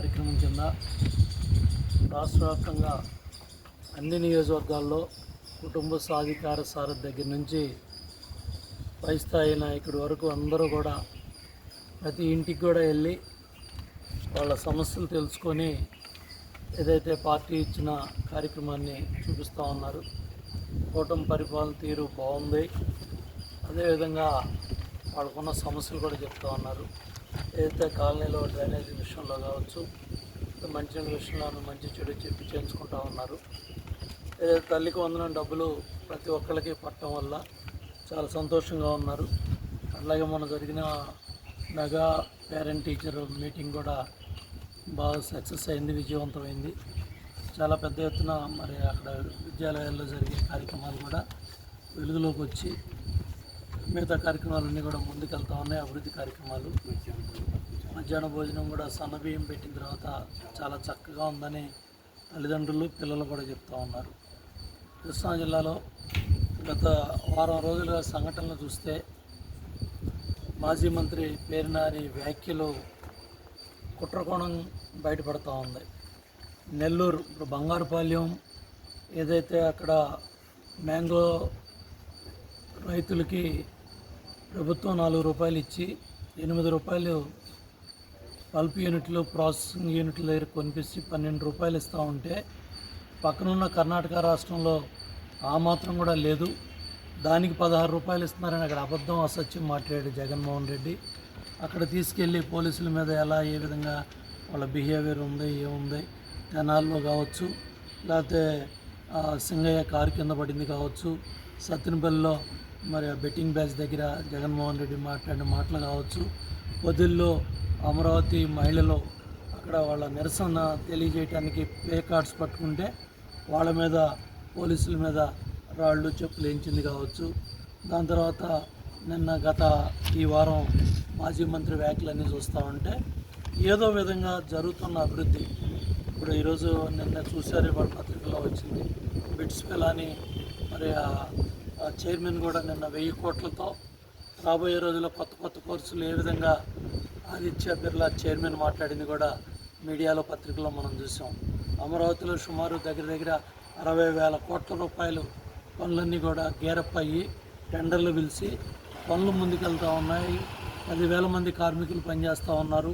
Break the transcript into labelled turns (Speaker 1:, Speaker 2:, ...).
Speaker 1: కార్యక్రమం కింద రాష్ట్ర వ్యాప్తంగా అన్ని నియోజకవర్గాల్లో కుటుంబ సాధికార సారథి దగ్గర నుంచి పై స్థాయి నాయకుడి వరకు అందరూ కూడా ప్రతి ఇంటికి కూడా వెళ్ళి వాళ్ళ సమస్యలు తెలుసుకొని ఏదైతే పార్టీ ఇచ్చిన కార్యక్రమాన్ని చూపిస్తూ ఉన్నారు. కూటమి పరిపాలన తీరు బాగుంది. అదేవిధంగా వాళ్ళకున్న సమస్యలు కూడా చెప్తూ ఉన్నారు. ఏదైతే కాలనీలో డ్రైనేజీ విషయంలో కావచ్చు మంచినీళ్ళ విషయంలో మంచి చెడు చెప్పి చేయించుకుంటూ ఉన్నారు. ఏదైతే తల్లికి వందనం డబ్బులు ప్రతి ఒక్కరికి పట్టడం వల్ల చాలా సంతోషంగా ఉన్నారు. అలాగే మొన్న జరిగిన మెగా పేరెంట్ టీచర్ మీటింగ్ కూడా బాగా సక్సెస్ అయింది విజయవంతమైంది. చాలా పెద్ద ఎత్తున మరి అక్కడ విద్యాలయాల్లో జరిగే కార్యక్రమాలు కూడా వెలుగులోకి వచ్చి మిగతా కార్యక్రమాలన్నీ కూడా ముందుకెళ్తా ఉన్నాయి అభివృద్ధి కార్యక్రమాలు. మధ్యాహ్న భోజనం కూడా సన్నబియ్యం పెట్టిన తర్వాత చాలా చక్కగా ఉందని తల్లిదండ్రులు పిల్లలు కూడా చెప్తా ఉన్నారు. కృష్ణా జిల్లాలో గత వారం రోజులుగా సంఘటనలు చూస్తే మాజీ మంత్రి పేరినారి వ్యాఖ్యలు కుట్రకోణం బయటపడుతూ ఉంది. నెల్లూరు ఇప్పుడు బంగారుపాలెం ఏదైతే అక్కడ మ్యాంగో రైతులకి ప్రభుత్వం నాలుగు రూపాయలు ఇచ్చి ఎనిమిది రూపాయలు పల్ప్ యూనిట్లు ప్రాసెసింగ్ యూనిట్ల దగ్గర కొనిపించి పన్నెండు రూపాయలు ఇస్తూ ఉంటే పక్కనున్న కర్ణాటక రాష్ట్రంలో ఆ మాత్రం కూడా లేదు. దానికి పదహారు రూపాయలు ఇస్తున్నారని అక్కడ అబద్ధం అసత్యం మాట్లాడాడు జగన్మోహన్ రెడ్డి. అక్కడ తీసుకెళ్ళి పోలీసుల మీద ఎలా ఏ విధంగా వాళ్ళ బిహేవియర్ ఉంది ఏముంది జనాల్లో కావచ్చు లేకపోతే సింగయ్య కారు కింద పడింది కావచ్చు సత్తినపల్లిలో మరి ఆ బెట్టింగ్ బ్యాచ్ దగ్గర జగన్మోహన్ రెడ్డి మాట్లాడిన మాటలు కావచ్చు. వదిల్లో అమరావతి మహిళలు అక్కడ వాళ్ళ నిరసన తెలియజేయడానికి ప్లే కార్డ్స్ పట్టుకుంటే వాళ్ళ మీద పోలీసుల మీద రాళ్ళు చెప్పులు వేయించింది కావచ్చు. దాని తర్వాత నిన్న గత ఈ వారం మాజీ మంత్రి వ్యాఖ్యలన్నీ చూస్తూ ఉంటే ఏదో విధంగా జరుగుతున్న అభివృద్ధి. ఇప్పుడు ఈరోజు నిన్న చూశారు వాళ్ళ పత్రికలో వచ్చింది. బిట్స్ పిలాని మరి చైర్మన్ కూడా నిన్న వెయ్యి కోట్లతో రాబోయే రోజుల్లో కొత్త కొత్త కోర్సులు ఏ విధంగా ఆదిత్య బిర్లా చైర్మన్ మాట్లాడింది కూడా మీడియాలో పత్రికలో మనం చూసాం. అమరావతిలో సుమారు దగ్గర దగ్గర అరవై వేల కోట్ల రూపాయలు పనులన్నీ కూడా గేరప్ అయ్యి టెండర్లు పిలిచి పనులు ముందుకెళ్తూ ఉన్నాయి. పదివేల మంది కార్మికులు పనిచేస్తూ ఉన్నారు.